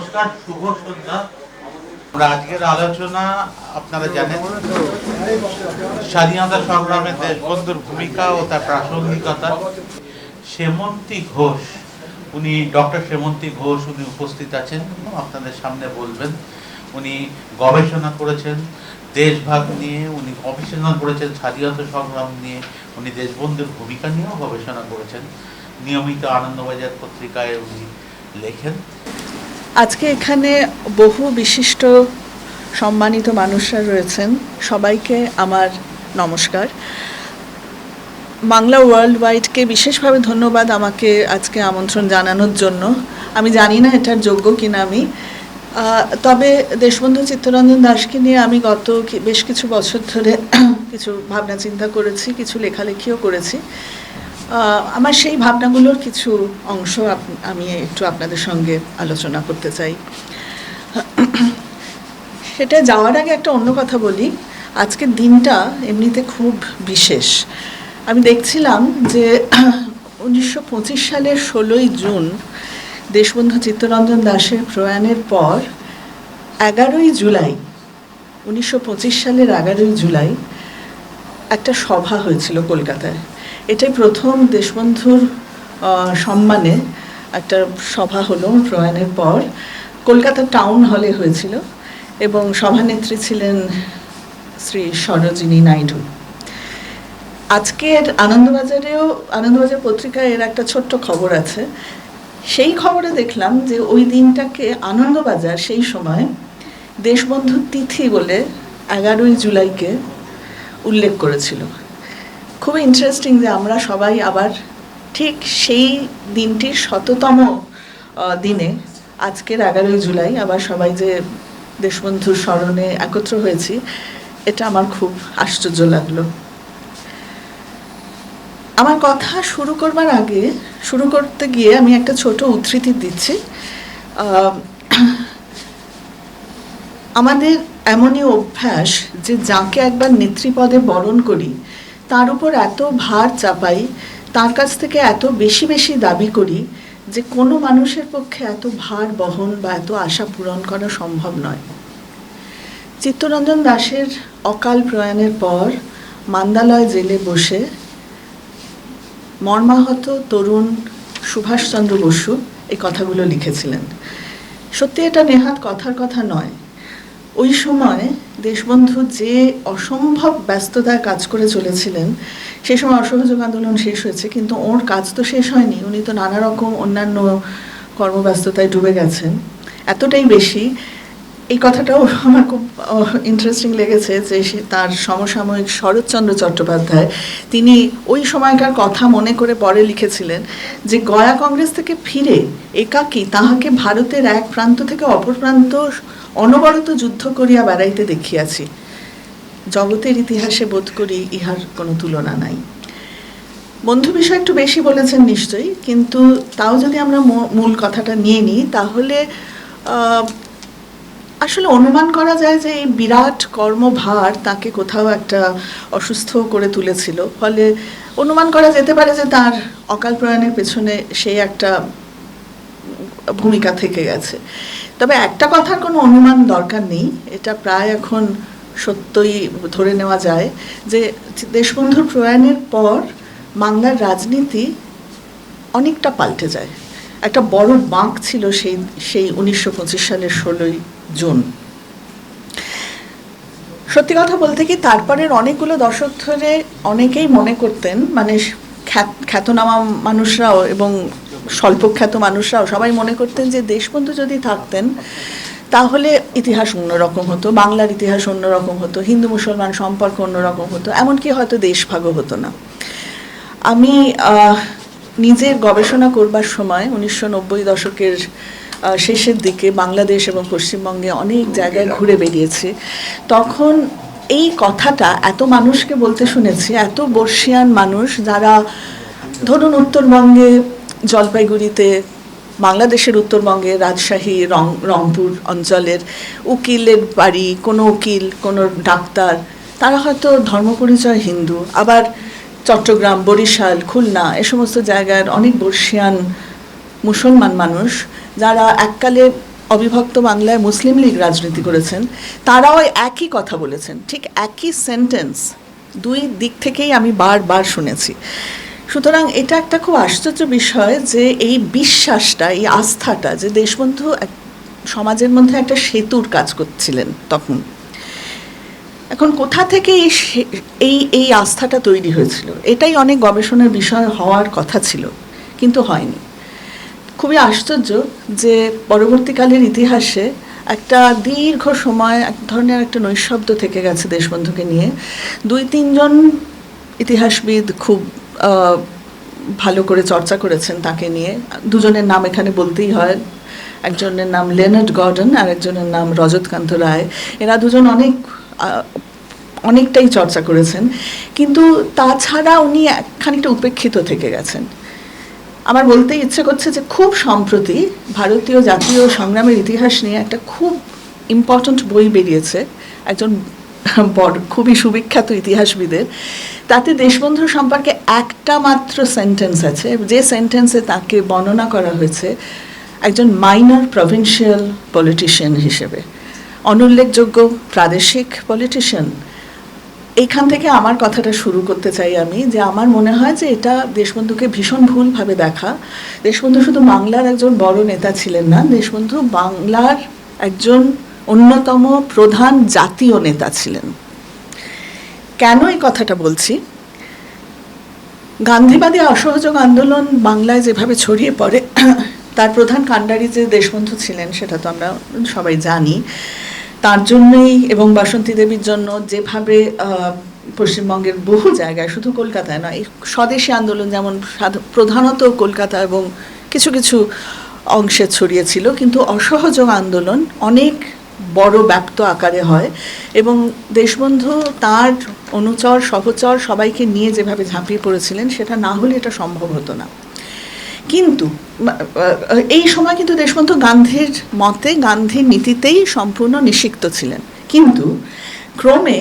নমস্কার, শুভ সন্ধ্যা। আমরা আজকের আলোচনা, আপনারা জানেন, স্বাধীনতা সংগ্রামে দেশবন্ধুর ভূমিকা ও তার প্রাসঙ্গিকতা। সেমন্তী ঘোষ, উনি, ডক্টর সেমন্তী ঘোষ উনি উপস্থিত আছেন, আপনাদের সামনে বলবেন। উনি গবেষণা করেছেন, দেশভাগ নিয়ে, উনি গবেষণা করেছেন, স্বাধীনতা সংগ্রাম নিয়ে, উনি দেশবন্ধুর ভূমিকা নিয়েও গবেষণা করেছেন। নিয়মিত আনন্দবাজার পত্রিকায় উনি লেখেন। আজকে এখানে বহু বিশিষ্ট সম্মানিত মানুষরা রয়েছেন। সবাইকে আমার নমস্কার। বাংলা ওয়ার্ল্ড ওয়াইডকে বিশেষভাবে ধন্যবাদ আমাকে আজকে আমন্ত্রণ জানানোর জন্য। আমি জানি না এটার যোগ্য কিনা আমি। তবে দেশবন্ধু চিত্তরঞ্জন দাসকে নিয়ে আমি গত বেশ কিছু বছর ধরে কিছু ভাবনা চিন্তা করেছি, কিছু লেখালেখিও করেছি। আমার সেই ভাবনাগুলোর কিছু অংশ আমি একটু আপনাদের সঙ্গে আলোচনা করতে চাই। সেটা যাওয়ার আগে একটা অন্য কথা বলি। আজকের দিনটা এমনিতে খুব বিশেষ। আমি দেখছিলাম যে উনিশশো পঁচিশ সালের ষোলোই জুন দেশবন্ধু চিত্তরঞ্জন দাসের প্রয়াণের পর এগারোই জুলাই, উনিশশো পঁচিশ সালের এগারোই জুলাই একটা সভা হয়েছিল কলকাতায়। এটাই প্রথম দেশবন্ধুর সম্মানে একটা সভা হলো প্রয়াণের পর। কলকাতা টাউন হলে হয়েছিল এবং সভানেত্রী ছিলেন শ্রী সরোজিনী নাইডু। আজকের আনন্দবাজারেও, আনন্দবাজার পত্রিকায় এর একটা ছোট্ট খবর আছে। সেই খবরে দেখলাম যে ওই দিনটাকে আনন্দবাজার সেই সময় দেশবন্ধুর তিথি বলে এগারোই জুলাইকে উল্লেখ করেছিল। খুব ইন্টারেস্টিং যে আমরা সবাই আবার ঠিক সেই দিনটির শততম দিনে আজকের এগারোই জুলাই আবার সবাই যে দেশবন্ধুর স্মরণে একত্র হয়েছি, এটা আমার খুব আশ্চর্য লাগল। আমার কথা শুরু করবার আগে, শুরু করতে গিয়ে আমি একটা ছোট উদ্ধৃতি দিচ্ছি। আমাদের এমনই অভ্যাস যে যাকে একবার নেতৃপদে বরণ করি তার উপর এত ভার চাপাই, তার কাছ থেকে এত বেশি বেশি দাবি করি যে কোনো মানুষের পক্ষে এত ভার বহন বা এত আশা পূরণ করা সম্ভব নয়। চিত্তরঞ্জন দাসের অকাল প্রয়াণের পর মান্দালয় জেলে বসে মর্মাহত তরুণ সুভাষচন্দ্র বসু এই কথাগুলো লিখেছিলেন। সত্যি এটা নেহাত কথার কথা নয়। ওই সময় দেশবন্ধু যে অসম্ভব ব্যস্ততায় কাজ করে চলেছিলেন সেই সময় অসহযোগ আন্দোলন শেষ হয়েছে, কিন্তু ওর কাজ তো শেষ হয়নি। উনি তো নানা রকম অন্যান্য কর্মব্যস্ততায় ডুবে গেছেন। এতটাই বেশি। এই কথাটাও আমার খুব ইন্টারেস্টিং লেগেছে যে সে তার সমসাময়িক শরৎচন্দ্র চট্টোপাধ্যায়, তিনি ওই সময়কার কথা মনে করে পরে লিখেছিলেন যে, গয়া কংগ্রেস থেকে ফিরে একাকী তাহাকে ভারতের এক প্রান্ত থেকে অপর প্রান্ত অনবরত যুদ্ধ করিয়া বেড়াইতে দেখিয়াছি। জগতের ইতিহাসে বোধ করি ইহার কোনো তুলনা নাই। বন্ধু বিষয় একটু বেশি বলেছেন নিশ্চয়ই, কিন্তু তাও যদি আমরা মূল কথাটা নিয়ে নিই, তাহলে আসলে অনুমান করা যায় যে এই বিরাট কর্মভার তাকে কোথাও একটা অসুস্থ করে তুলেছিল। ফলে অনুমান করা যেতে পারে যে তার অকাল প্রয়াণের পেছনে সেই একটা ভূমিকা থেকে গেছে। তবে একটা কথার কোনো অনুমান দরকার নেই। এটা প্রায় এখন সত্যই ধরে নেওয়া যায় যে দেশবন্ধুর প্রয়াণের পর বাংলার রাজনীতি অনেকটা পাল্টে যায়। একটা বড় বাঁক ছিল সেই সেই উনিশশো পঁচিশ সালের ষোলোই জুন। সত্যি কথা বলতে কি তারপরের অনেকগুলো দশক ধরে অনেকেই মনে করতেন মানে খ্যাত- খ্যাতনামা মানুষরাও এবং স্বল্পখ্যাত মানুষরাও সবাই মনে করতেন যে দেশবন্ধু যদি থাকতেন, তাহলে ইতিহাস অন্যরকম হতো, বাংলার ইতিহাস অন্যরকম হতো, হিন্দু মুসলমান সম্পর্ক অন্যরকম হতো, এমনকি হয়তো দেশভাগও হতো না। আমি নিজের গবেষণা করবার সময় উনিশশো নব্বই দশকের শেষের দিকে বাংলাদেশ এবং পশ্চিমবঙ্গে অনেক জায়গায় ঘুরে বেরিয়েছি তখন এই কথাটা এত মানুষকে বলতে শুনেছি, এত বর্ষিয়ান মানুষ যারা, ধরুন উত্তরবঙ্গে জলপাইগুড়িতে বাংলাদেশের উত্তরবঙ্গে রাজশাহী, রং, রংপুর অঞ্চলের উকিলের বাড়ি, কোনো উকিল, কোনো ডাক্তার, তারা হয়তো ধর্মপরিচয় হিন্দু, আবার চট্টগ্রাম, বরিশাল, খুলনা, এ সমস্ত জায়গার অনেক বর্ষিয়ান মুসলমান মানুষ, যারা এককালে অবিভক্ত বাংলায় মুসলিম লীগ রাজনীতি করেছেন, তারাও একই কথা বলেছেন। ঠিক একই সেন্টেন্স দুই দিক থেকেই আমি বারবার শুনেছি। সুতরাং এটা একটা খুব আশ্চর্য বিষয় যে এই বিশ্বাসটা, এই আস্থাটা যে দেশবন্ধু সমাজের মধ্যে একটা সেতুর কাজ করছিলেন তখন। এখন কোথা থেকে এই এই আস্থাটা তৈরি হয়েছিল? এটাই অনেক গবেষণার বিষয় হওয়ার কথা ছিল, কিন্তু হয়নি। খুবই আশ্চর্য যে পরবর্তীকালের ইতিহাসে একটা দীর্ঘ সময় এক ধরনের একটা নৈশব্দ থেকে গেছে দেশবন্ধুকে নিয়ে। দুই, তিনজন ইতিহাসবিদ খুব ভালো করে চর্চা করেছেন তাকে নিয়ে। দুজনের নাম এখানে বলতেই হয়। একজনের নাম লেনার্ড গর্ডন আর একজনের নাম রজতকান্ত রায়। এরা দুজন অনেক অনেকটাই চর্চা করেছেন। কিন্তু তাছাড়া উনি খানিকটা উপেক্ষিত থেকে গেছেন। আমার বলতে ইচ্ছে করছে যে খুব সম্প্রতি ভারতীয় জাতীয় সংগ্রামের ইতিহাস নিয়ে একটা খুব ইম্পর্ট্যান্ট বই বেরিয়েছে। একজন বড়, খুবই সুবিখ্যাত ইতিহাসবিদের। তাতে দেশবন্ধু সম্পর্কে একটা মাত্র সেন্টেন্স আছে। যে সেন্টেন্সে তাকে বর্ণনা করা হয়েছে একজন মাইনর প্রভিন্সিয়াল পলিটিশিয়ান হিসেবে। অনুল্লেখযোগ্য প্রাদেশিক পলিটিশিয়ান এইখান থেকে আমার কথাটা শুরু করতে চাই আমি, যে আমার মনে হয় যে এটা দেশবন্ধুকে ভীষণ ভুলভাবে দেখা। দেশবন্ধু শুধু বাংলার একজন বড় নেতা ছিলেন না, দেশবন্ধু বাংলার একজন অন্যতম প্রধান জাতীয় নেতা ছিলেন। কেন এই কথাটা বলছি? গান্ধীবাদী অসহযোগ আন্দোলন বাংলায় যেভাবে ছড়িয়ে পড়ে, তার প্রধান কাণ্ডারি যে দেশবন্ধু ছিলেন সেটা তো আমরা সবাই জানি, তার জন্যই এবং বাসন্তী দেবীর জন্য যেভাবে পশ্চিমবঙ্গের বহু জায়গায়, শুধু কলকাতায় নয় স্বদেশী আন্দোলন যেমন প্রধানত কলকাতা এবং কিছু কিছু অংশে ছড়িয়েছিল, কিন্তু অসহযোগ আন্দোলন অনেক বড় ব্যাপ্ত আকারে হয় এবং দেশবন্ধু তার অনুচর, সহচর সবাইকে নিয়ে যেভাবে ঝাঁপিয়ে পড়েছিলেন, সেটা না হলে এটা সম্ভব হতো না। কিন্তু এই সময় কিন্তু দেশবন্ধু গান্ধীর মতে গান্ধীর নীতিতেই সম্পূর্ণ নিষিক্ত ছিলেন। কিন্তু ক্রমে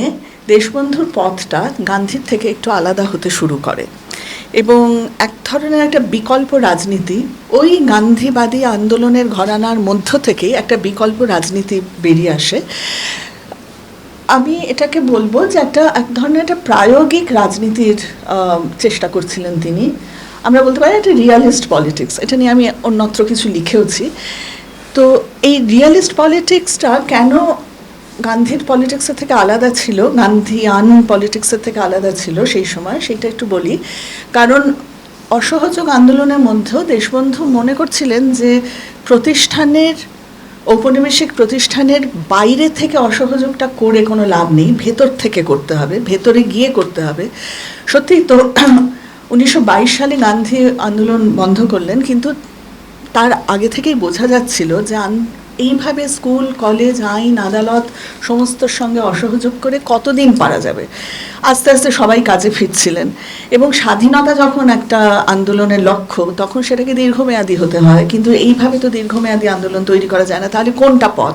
দেশবন্ধুর পথটা গান্ধীর থেকে একটু আলাদা হতে শুরু করে। এবং এক ধরনের একটা বিকল্প রাজনীতি, ওই গান্ধীবাদী আন্দোলনের ঘরানার মধ্য থেকেই একটা বিকল্প রাজনীতি বেরিয়ে আসে। আমি এটাকে বলব যে একটা, এক ধরনের একটা প্রায়োগিক রাজনীতির চেষ্টা করছিলেন তিনি। আমরা বলতে পারি একটা রিয়ালিস্ট পলিটিক্স। এটা নিয়ে আমি অন্যত্র কিছু লিখেওছি। তো এই রিয়ালিস্ট পলিটিক্সটা কেন গান্ধীর পলিটিক্সের থেকে আলাদা ছিল, গান্ধীয়ান পলিটিক্সের থেকে আলাদা ছিল সেই সময়, সেটা একটু বলি। কারণ অসহযোগ আন্দোলনের মধ্যেও দেশবন্ধু মনে করছিলেন যে প্রতিষ্ঠানের, ঔপনিবেশিক প্রতিষ্ঠানের বাইরে থেকে অসহযোগটা করে কোনো লাভ নেই, ভেতর থেকে করতে হবে, ভেতরে গিয়ে করতে হবে। সত্যিই তো উনিশশো বাইশ সালে গান্ধী আন্দোলন বন্ধ করলেন, কিন্তু তার আগে থেকেই বোঝা যাচ্ছিল যে আন- এইভাবে স্কুল, কলেজ, আইন, আদালত সমস্তর সঙ্গে অসহযোগ করে কতদিন পারা যাবে? আস্তে আস্তে সবাই কাজে ফিরছিলেন এবং স্বাধীনতা যখন একটা আন্দোলনের লক্ষ্য, তখন সেটাকে দীর্ঘমেয়াদী হতে হয়। কিন্তু এইভাবে তো দীর্ঘমেয়াদী আন্দোলন তৈরি করা যায় না। তাহলে কোনটা পথ?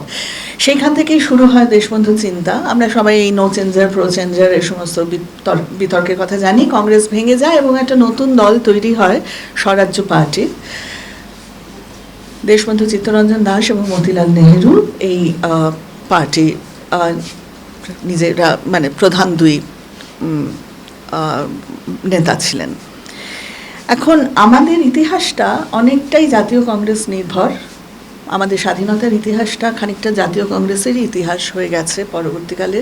সেইখান থেকেই শুরু হয় দেশবন্ধু চিন্তা। আমরা সবাই এই নো চেঞ্জার প্রো চেঞ্জার এই সমস্ত বিতর- বিতর্কের কথা জানি। কংগ্রেস ভেঙে যায় এবং একটা নতুন দল তৈরি হয় স্বরাজ্য পার্টি দেশবন্ধু চিত্তরঞ্জন দাস এবং মতিলাল নেহেরু এই পার্টি নিজেরা মানে প্রধান দুই নেতা ছিলেন। এখন আমাদের ইতিহাসটা অনেকটাই জাতীয় কংগ্রেস নির্ভর। আমাদের স্বাধীনতার ইতিহাসটা খানিকটা জাতীয় কংগ্রেসেরই ইতিহাস হয়ে গেছে পরবর্তীকালে।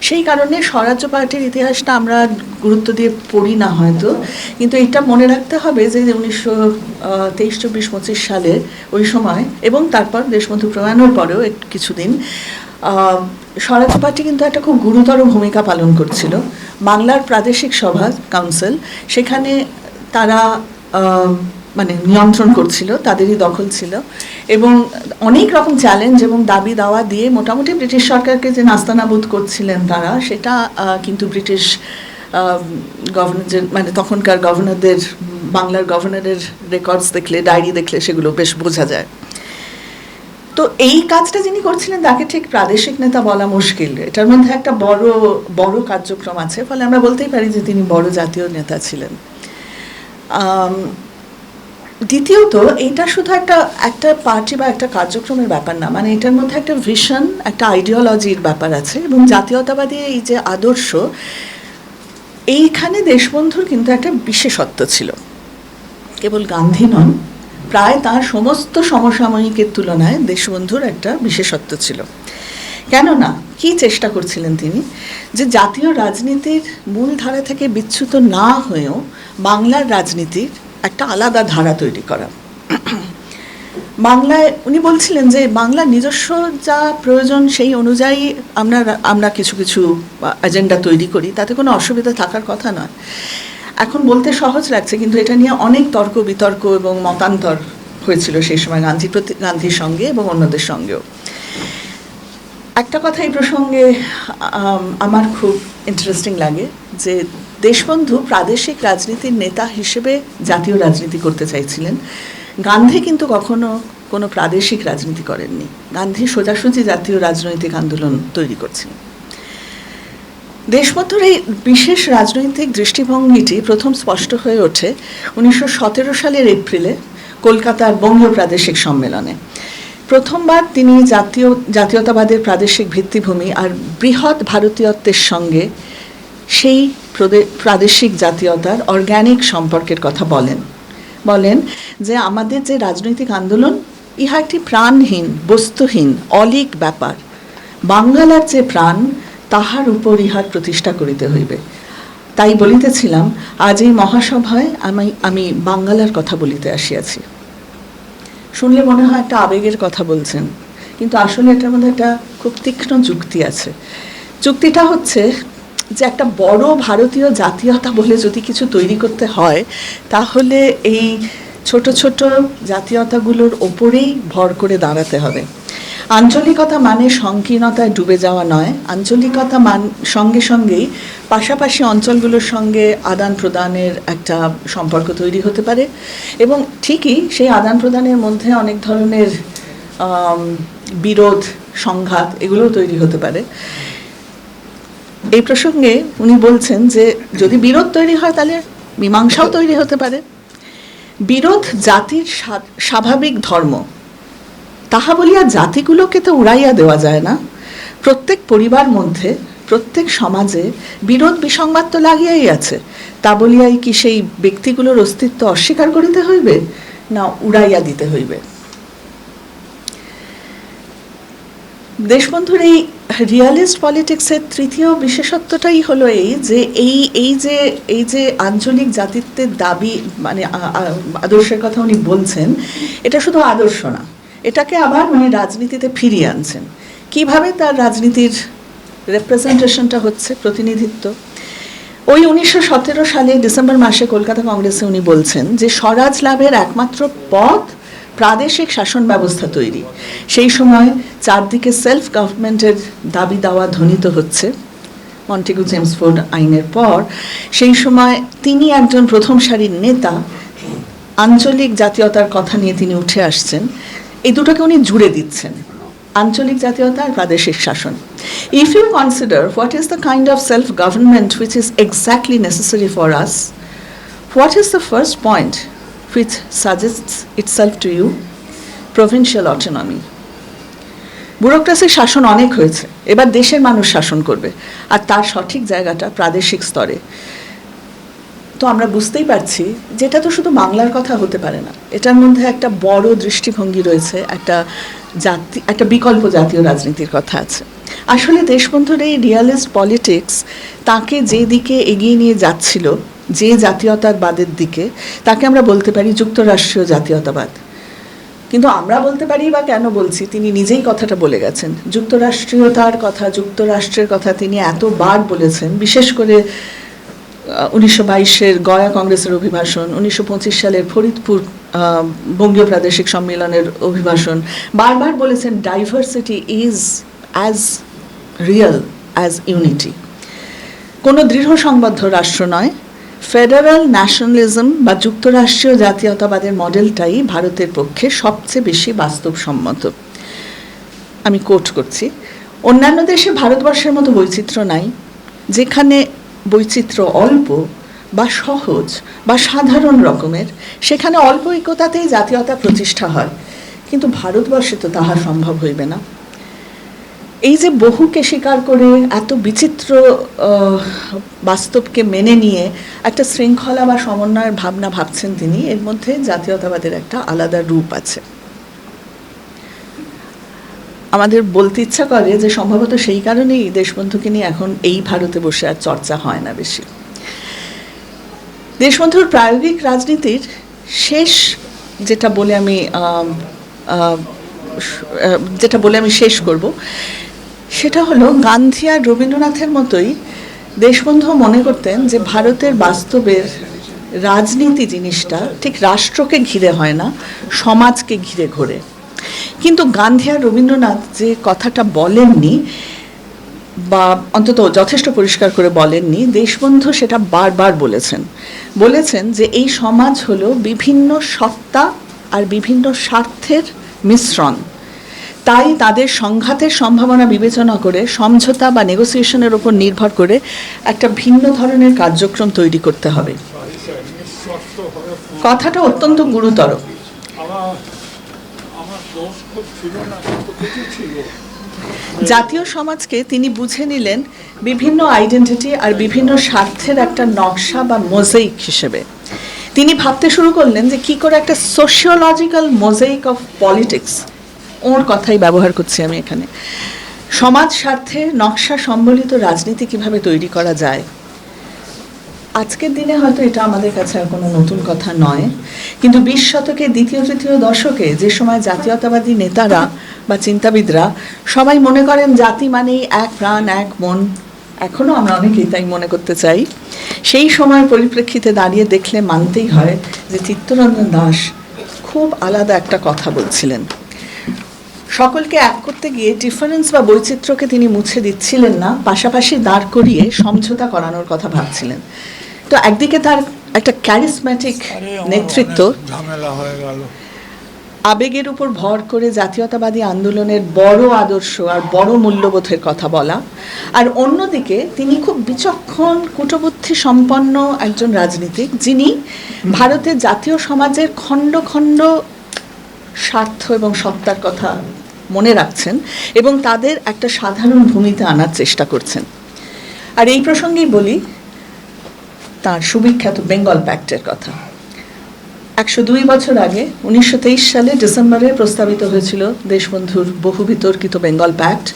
সেই কারণে স্বরাজ্য পার্টির ইতিহাসটা আমরা গুরুত্ব দিয়ে পড়ি না হয়তো। কিন্তু এটা মনে রাখতে হবে যে উনিশশো তেইশ চব্বিশ পঁচিশ সালে ওই সময় এবং তারপর দেশবন্ধু প্রয়াণের পরেও কিছুদিন আহ, স্বরাজ্য পার্টি কিন্তু একটা খুব গুরুতর ভূমিকা পালন করছিল। বাংলার প্রাদেশিক সভা কাউন্সিল সেখানে তারা মানে নিয়ন্ত্রণ করছিল তাদেরই দখল ছিল। এবং অনেক রকম চ্যালেঞ্জ এবং দাবি দাওয়া দিয়ে মোটামুটি ব্রিটিশ সরকারকে যে নাস্তানাবুদ করছিলেন তারা, সেটা কিন্তু ব্রিটিশ গভর্নর মানে তখনকার গভর্নরদের বাংলার গভর্নরের রেকর্ডস দেখলে ডায়েরি দেখলে সেগুলো বেশ বোঝা যায়। তো এই কাজটা যিনি করছিলেন, তাকে ঠিক প্রাদেশিক নেতা বলা মুশকিল। এটার মধ্যে একটা বড় বড় কার্যক্রম আছে, ফলে আমরা বলতেই পারি যে তিনি বড় জাতীয় নেতা ছিলেন। দ্বিতীয়ত, এটা শুধু একটা একটা পার্টি বা একটা কার্যক্রমের ব্যাপার না মানে এটার মধ্যে একটা ভিশন একটা আইডিওলজির ব্যাপার আছে এবং জাতীয়তাবাদী এই যে আদর্শ, এইখানে দেশবন্ধুর কিন্তু একটা বিশেষত্ব ছিল। কেবল গান্ধী নন, প্রায় তার সমস্ত সমসাময়িকের তুলনায় দেশবন্ধুর একটা বিশেষত্ব ছিল। কেননা, কি চেষ্টা করছিলেন তিনি? যে জাতীয় রাজনীতির মূল ধারা থেকে বিচ্যুত না হয়েও বাংলার রাজনীতির একটা আলাদা ধারা তৈরি করা। বাংলায় উনি বলছিলেন যে বাংলার নিজস্ব যা প্রয়োজন সেই অনুযায়ী আমরা আমরা কিছু কিছু এজেন্ডা তৈরি করি, তাতে কোনো অসুবিধা থাকার কথা নয়। এখন বলতে সহজ লাগছে, কিন্তু এটা নিয়ে অনেক তর্ক বিতর্ক এবং মতান্তর হয়েছিল সেই সময় গান্ধী প্রতি, গান্ধীর সঙ্গে এবং অন্যদের সঙ্গেও। একটা কথা এই প্রসঙ্গে আমার খুব ইন্টারেস্টিং লাগে যে দেশবন্ধু প্রাদেশিক রাজনীতির নেতা হিসেবে জাতীয় রাজনীতি করতে চাইছিলেন। গান্ধী কিন্তু কখনো কোনো প্রাদেশিক রাজনীতি করেননি। গান্ধী সোজাসুজি জাতীয় রাজনৈতিক আন্দোলন তৈরি করছিলেন দেশবন্ধুর এই বিশেষ রাজনৈতিক দৃষ্টিভঙ্গিটি প্রথম স্পষ্ট হয়ে ওঠে উনিশশো সতেরো সালের এপ্রিলে কলকাতার বঙ্গীয় প্রাদেশিক সম্মেলনে। প্রথমবার তিনি জাতীয়, জাতীয়তাবাদের প্রাদেশিক ভিত্তিভূমি আর বৃহৎ ভারতীয়ত্বের সঙ্গে সেই প্রাদেশিক জাতীয়তার অর্গ্যানিক সম্পর্কের কথা বলেন। বলেন যে আমাদের যে রাজনৈতিক আন্দোলন, ইহা একটি প্রাণহীন, বস্তুহীন, অলিক ব্যাপার। বাঙ্গালার যে প্রাণ, তাহার উপর ইহার প্রতিষ্ঠা করিতে হইবে। তাই বলিতেছিলাম, আজ এই মহাসভায় আমি আমি বাঙ্গালার কথা বলিতে আসিয়াছি। শুনলে মনে হয় একটা আবেগের কথা বলছেন, কিন্তু আসলে এটার মধ্যে একটা খুব তীক্ষ্ণ যুক্তি আছে। যুক্তিটা হচ্ছে যে একটা বড় ভারতীয় জাতীয়তা বলে যদি কিছু তৈরি করতে হয়, তাহলে এই ছোট ছোট জাতীয়তাগুলোর ওপরেই ভর করে দাঁড়াতে হবে। আঞ্চলিকতা মানে সংকীর্ণতায় ডুবে যাওয়া নয়। আঞ্চলিকতা মান সঙ্গে সঙ্গেই পাশাপাশি অঞ্চলগুলোর সঙ্গে আদান প্রদানের একটা সম্পর্ক তৈরি হতে পারে এবং ঠিকই সেই আদান প্রদানের মধ্যে অনেক ধরনের বিরোধ, সংঘাত এগুলোও তৈরি হতে পারে। এই প্রসঙ্গে উনি বলছেন যে যদি বিরোধ তৈরি হয় তাহলে মীমাংসাও তৈরি হতে পারে। বিরোধ জাতির স্বাভাবিক ধর্ম। তাহা বলিয়া জাতিগুলোকে তো উড়াইয়া দেওয়া যায় না। প্রত্যেক পরিবার মধ্যে, প্রত্যেক সমাজে বিরোধ বিসংবাদ তো লাগিয়াই আছে। তা বলিয়াই কি সেই ব্যক্তিগুলোর অস্তিত্ব অস্বীকার করিতে হইবে না উড়াইয়া দিতে হইবে? দেশবন্ধুর এই রিয়ালিস্ট পলিটিক্সের তৃতীয় বিশেষত্বটাই হলো এই যে এই এই যে এই যে আঞ্চলিক জাতিত্বের দাবি মানে আদর্শের কথা উনি বলছেন, এটা শুধু আদর্শ না, এটাকে আবার উনি রাজনীতিতে ফিরিয়ে আনছেন। কীভাবে তার রাজনীতির রেপ্রেজেন্টেশনটা হচ্ছে, প্রতিনিধিত্ব? ওই উনিশশো সতেরো সালে ডিসেম্বর মাসে কলকাতা কংগ্রেসে উনি বলছেন যে স্বরাজ লাভের একমাত্র পথ প্রাদেশিক শাসন ব্যবস্থা তৈরি। সেই সময় চারদিকে সেলফ গভর্নমেন্টের দাবি দাওয়া ধ্বনিত হচ্ছে। মন্টেগু জেমসফোর্ড আইনের পর সেই সময় তিনি একজন প্রথম সারির নেতা। আঞ্চলিক জাতীয়তার কথা নিয়ে তিনি উঠে আসছেন। এই দুটোকে উনি জুড়ে দিচ্ছেন। আঞ্চলিক জাতীয়তা আর প্রাদেশিক শাসন। If you consider what is the kind of self government which is exactly necessary for us what is the first point which suggests itself to you provincial autonomy ব্যুরোক্রেসির শাসন অনেক হয়েছে। এবার দেশের মানুষ শাসন করবে। আর তার সঠিক জায়গাটা প্রাদেশিক স্তরে। তো আমরা বুঝতেই পারছি, যেটা তো শুধু বাংলার কথা হতে পারে না। এটার মধ্যে একটা বড় দৃষ্টিভঙ্গি রয়েছে, একটা জাতি, একটা বিকল্প জাতীয় রাজনীতির কথা আছে। আসলে দেশবন্ধুর এই রিয়ালিস্ট পলিটিক্স তাকে যে দিকে এগিয়ে নিয়ে যাচ্ছিল যে জাতীয়তাবাদের দিকে, তাকে আমরা বলতে পারি যুক্তরাষ্ট্রীয় জাতীয়তাবাদ। কিন্তু আমরা বলতে পারি বা কেন বলছি, তিনি নিজেই কথাটা বলে গেছেন। যুক্তরাষ্ট্রীয়তার কথা, যুক্তরাষ্ট্রের কথা তিনি এতবার বলেছেন, বিশেষ করে উনিশশো বাইশের গয়া কংগ্রেসের অভিভাষণ উনিশশো পঁচিশ সালের ফরিদপুর বঙ্গীয় প্রাদেশিক সম্মেলনের অভিভাষণ বারবার বলেছেন diversity is as real as unity. কোনো দৃঢ় সংবদ্ধ রাষ্ট্র নয়। ফেডারাল ন্যাশনালিজম বা যুক্তরাষ্ট্রীয় জাতীয়তাবাদের মডেলটাই ভারতের পক্ষে সবচেয়ে বেশি বাস্তবসম্মত। আমি কোট করছি, অন্যান্য দেশে ভারতবর্ষের মতো বৈচিত্র্য নাই, যেখানে বৈচিত্র্য অল্প বা সহজ বা সাধারণ রকমের, সেখানে অল্প ঐক্যতাতেই জাতীয়তা প্রতিষ্ঠা হয়। কিন্তু ভারতবর্ষে তো তাহা সম্ভব হইবে না। এই যে বহুকে স্বীকার করে এত বিচিত্র বাস্তবকে মেনে নিয়ে একটা শৃঙ্খলা বা সমন্বয়ের ভাবনা ভাবছেন তিনি, এর মধ্যে জাতীয়তাবাদের একটা আলাদা রূপ আছে। আমাদের বলতে ইচ্ছা করে যে সম্ভবত সেই কারণেই দেশবন্ধুকে নিয়ে এখন এই ভারতে বসে আর চর্চা হয় না বেশি। দেশবন্ধুর প্রায়োগিক রাজনীতির শেষ যেটা বলে আমি যেটা বলে আমি শেষ করব সেটা হলো গান্ধী আর রবীন্দ্রনাথের মতোই দেশবন্ধু মনে করতেন যে ভারতের বাস্তবের রাজনীতি জিনিসটা ঠিক রাষ্ট্রকে ঘিরে হয় না, সমাজকে ঘিরে ঘোরে। কিন্তু গান্ধী আর রবীন্দ্রনাথ যে কথাটা বলেননি বা অন্তত যথেষ্ট পরিষ্কার করে বলেননি, দেশবন্ধু সেটা বারবার বলেছেন। বলেছেন যে এই সমাজ হলো বিভিন্ন সত্তা আর বিভিন্ন স্বার্থের মিশ্রণ। তাই তাদের সংঘাতের সম্ভাবনা বিবেচনা করে সমঝোতা বা নেগোসিয়েশনের ওপর নির্ভর করে একটা ভিন্ন ধরনের কার্যক্রম তৈরি করতে হবে। কথাটা অত্যন্ত গুরুতর। জাতীয় সমাজকে তিনি বুঝে নিলেন বিভিন্ন আইডেন্টিটি আর বিভিন্ন স্বার্থের একটা নকশা বা মোজাইক হিসেবে। তিনি ভাবতে শুরু করলেন যে কি করে একটা সোশিওলজিক্যাল মোজাইক অফ পলিটিক্স ওর কথাই ব্যবহার করছি আমি এখানে। সমাজ স্বার্থে নকশা সম্বলিত রাজনীতি কীভাবে তৈরি করা যায়? আজকের দিনে হয়তো এটা আমাদের কাছে আর কোনো নতুন কথা নয়, কিন্তু বিশ শতকে দ্বিতীয়, তৃতীয় দশকে যে সময় জাতীয়তাবাদী নেতারা বা চিন্তাবিদরা সবাই মনে করেন জাতি মানেই এক প্রাণ, এক মন এখনও আমরা অনেকেই তাই মনে করতে চাই। সেই সময়ের পরিপ্রেক্ষিতে দাঁড়িয়ে দেখলে মানতেই হয় যে চিত্তরঞ্জন দাস খুব আলাদা একটা কথা বলছিলেন। সকলকে এক করতে গিয়ে ডিফারেন্স বা বৈচিত্র্যকে তিনি মুছে দিচ্ছিলেন না পাশাপাশি দাঁড় করিয়ে সমঝোতা করানোর কথা ভাবছিলেন। তো একদিকে তার একটা ক্যারিসম্যাটিক নেতৃত্ব আবেগের উপর ভর করে জাতীয়তাবাদী আন্দোলনের বড় আদর্শ আর বড় মূল্যবোধের কথা বলা। আর অন্যদিকে তিনি খুব বিচক্ষণ কূটবুদ্ধি সম্পন্ন একজন রাজনীতিক যিনি ভারতের জাতীয় সমাজের খণ্ড খণ্ড স্বার্থ এবং সত্তার কথা মনে রাখছেন এবং তাদের একটা সাধারণ ভূমিতে আনার চেষ্টা করছেন। আর এই প্রসঙ্গেই বলি, তার সুবিখ্যাত বেঙ্গল প্যাক্টের কথা। একশো দুই বছর আগে উনিশশো তেইশ সালে ডিসেম্বরে প্রস্তাবিত হয়েছিল দেশবন্ধুর বহু বিতর্কিত Bengal Pact.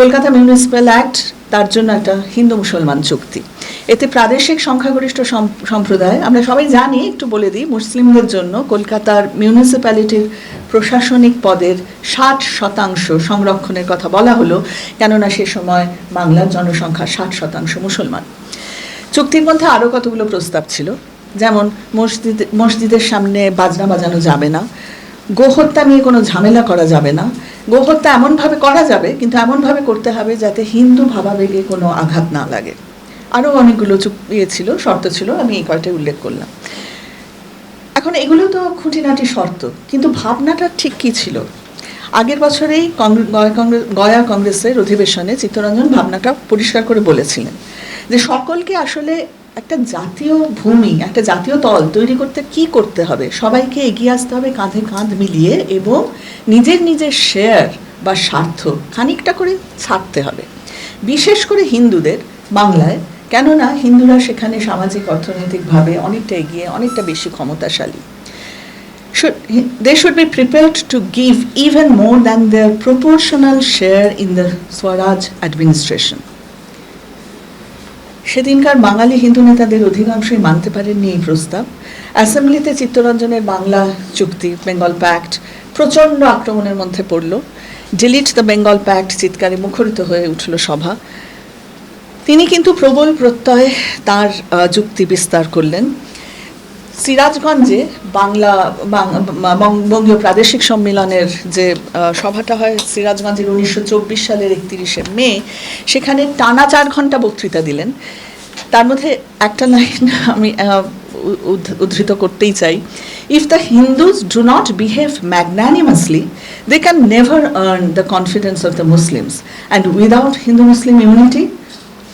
Kolkata Municipal Act তার জন্য একটা হিন্দু মুসলমান চুক্তি। এতে প্রাদেশিক সংখ্যাগরিষ্ঠ সম্প্রদায়, আমরা সবাই জানি, একটু বলে দিই, মুসলিমদের জন্য কলকাতার মিউনিসিপ্যালিটির প্রশাসনিক পদের ষাট শতাংশ সংরক্ষণের কথা বলা হলো, কেননা সে সময় বাংলার জনসংখ্যা ষাট শতাংশ মুসলমান। চুক্তির মধ্যে আরও কতগুলো প্রস্তাব ছিল? যেমন, মসজিদ, মসজিদের সামনে বাজনা বাজানো যাবে না গোহত্যা নিয়ে কোনো ঝামেলা করা যাবে না। গোহত্যা এমনভাবে করা যাবে, কিন্তু এমনভাবে করতে হবে যাতে হিন্দু ভাবাবেগে কোনো আঘাত না লাগে। আরও অনেকগুলো চুক ইয়ে ছিল, শর্ত ছিল, আমি এই কয়টাই উল্লেখ করলাম। এখন এগুলো তো খুঁটিনাটি শর্ত, কিন্তু ভাবনাটা ঠিক কী ছিল? আগের বছরেই গয়া কংগ্রেসের অধিবেশনে চিত্তরঞ্জন ভাবনাটা পরিষ্কার করে বলেছিলেন যে সকলকে আসলে একটা জাতীয় ভূমি, একটা জাতীয় তল তৈরি করতে কি করতে হবে? সবাইকে এগিয়ে আসতে হবে কাঁধে কাঁধ মিলিয়ে এবং নিজের নিজের শেয়ার বা স্বার্থ খানিকটা করে ছাড়তে হবে। বিশেষ করে হিন্দুদের বাংলায়, কেননা হিন্দুরা সেখানে সামাজিক, অর্থনৈতিকভাবে অনেকটা এগিয়ে, অনেকটা বেশি ক্ষমতাশালী। They should be prepared to give even more than their proportional share in the Swaraj administration. সেদিনকার বাঙালি হিন্দু নেতাদের অধিকাংশই মানতে পারেননি এই প্রস্তাব। অ্যাসেম্বলিতে চিত্তরঞ্জনের বাংলা চুক্তি, বেঙ্গল প্যাক্ট, প্রচণ্ড আক্রমণের মধ্যে পড়ল। ডিলিট দ্য বেঙ্গল প্যাক্ট চিৎকারে মুখরিত হয়ে উঠল সভা। তিনি কিন্তু প্রবল প্রত্যয়ে তার যুক্তি বিস্তার করলেন। সিরাজগঞ্জে বাংলা বঙ্গীয় প্রাদেশিক সম্মেলনের যে সভাটা হয় সিরাজগঞ্জের উনিশশো চব্বিশ সালের একত্রিশে মে, সেখানে টানা চার ঘণ্টা বক্তৃতা দিলেন। তার মধ্যে একটা লাইন আমি উদ্ধ- উদ্ধৃত করতেই চাই। If the Hindus do not behave magnanimously they can never earn the confidence of the Muslims and without Hindu Muslim unity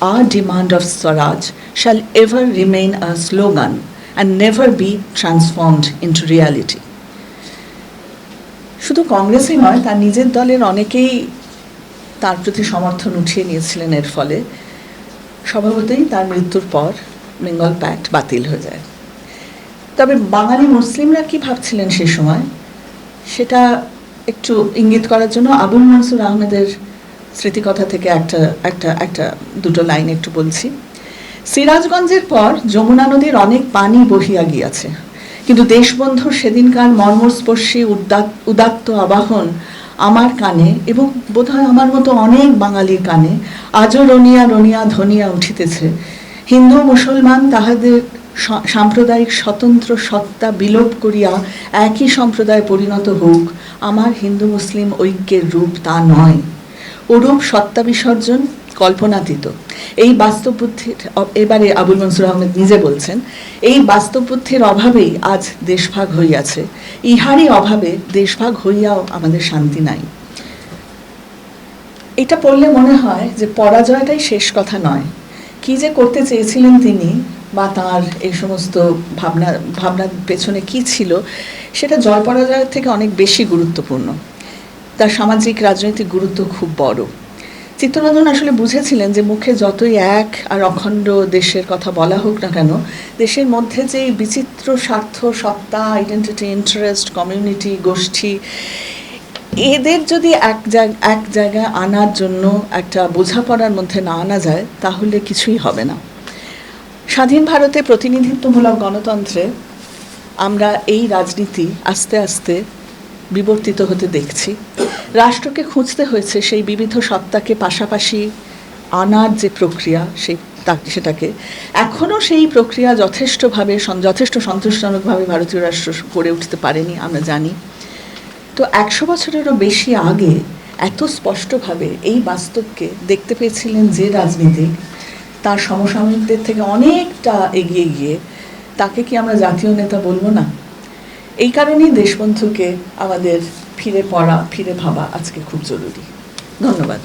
our demand of swaraj shall ever remain a slogan. And never be transformed into reality. শুধু কংগ্রেসই নয়, তার নিজের দলের অনেকেই তার প্রতি সমর্থন উঠিয়ে নিয়েছিলেন এর ফলে। স্বভাবতই তার মৃত্যুর পর বেঙ্গল প্যাক্ট বাতিল হয়ে যায়। তবে বাঙালি মুসলিমরা কি ভাবছিলেন সে সময়? সেটা একটু ইঙ্গিত করার জন্য আবুল মনসুর আহমেদের স্মৃতিকথা থেকে একটা একটা একটা দুটো লাইন একটু বলছি। সিরাজগঞ্জের পর যমুনা নদীর অনেক পানি বহিয়া গিয়াছে। কিন্তু দেশবন্ধুর সেদিনকার মর্মস্পর্শী উদাত্ত আবাহন আমার কানে এবং বোধহয় আমার মতো অনেক বাঙালির কানে আজও রনিয়া রনিয়া ধনিয়া উঠিতেছে। হিন্দু, মুসলমান তাহাদের সাম্প্রদায়িক স্বতন্ত্র সত্তা বিলোপ করিয়া একই সম্প্রদায় পরিণত হোক, আমার হিন্দু মুসলিম ঐক্যের রূপ তা নয়। ওরূপ সত্তা বিসর্জন কল্পনাতীত। এই বাস্তব বুদ্ধির এবারে আবুল মনসুর আহমেদ নিজে বলছেন, এই বাস্তব বুদ্ধির অভাবেই আজ দেশভাগ হইয়াছে। ইহারই অভাবে দেশভাগ হইয়াও আমাদের শান্তি নাই। এটা পড়লে মনে হয় যে পরাজয়টাই শেষ কথা নয়। কি যে করতে চেয়েছিলেন তিনি বা তার এই সমস্ত ভাবনা ভাবনার পেছনে কি ছিল, সেটা জয় পরাজয়ের থেকে অনেক বেশি গুরুত্বপূর্ণ। তার সামাজিক, রাজনৈতিক গুরুত্ব খুব বড়। চিত্তরঞ্জন আসলে বুঝেছিলেন যে মুখে যতই এক আর অখণ্ড দেশের কথা বলা হোক না কেন, দেশের মধ্যে যে বিচিত্র স্বার্থ, সত্তা আইডেন্টিটি ইন্টারেস্ট কমিউনিটি গোষ্ঠী, এদের যদি এক জায়গা এক জায়গায় আনার জন্য একটা বোঝাপড়ার মধ্যে না আনা যায়, তাহলে কিছুই হবে না। স্বাধীন ভারতে প্রতিনিধিত্বমূলক গণতন্ত্রে আমরা এই রাজনীতি আস্তে আস্তে বিবর্তিত হতে দেখছি। রাষ্ট্রকে খুঁজতে হয়েছে সেই বিবিধ সত্তাকে, পাশাপাশি আনার যে প্রক্রিয়া, সেই সেটাকে। এখনও সেই প্রক্রিয়া যথেষ্টভাবে যথেষ্ট সন্তোষজনকভাবে ভারতীয় রাষ্ট্র গড়ে উঠতে পারেনি, আমরা জানি। তো একশো বছরেরও বেশি আগে এত স্পষ্টভাবে এই বাস্তবকে দেখতে পেয়েছিলেন যে রাজনীতিক, তার সমসাময়িকদের থেকে অনেকটা এগিয়ে গিয়ে, তাকে কি আমরা জাতীয় নেতা বলব না? এই কারণেই দেশবন্ধুকে আমাদের ফিরে পড়া ফিরে ভাবা আজকে খুব জরুরি। ধন্যবাদ।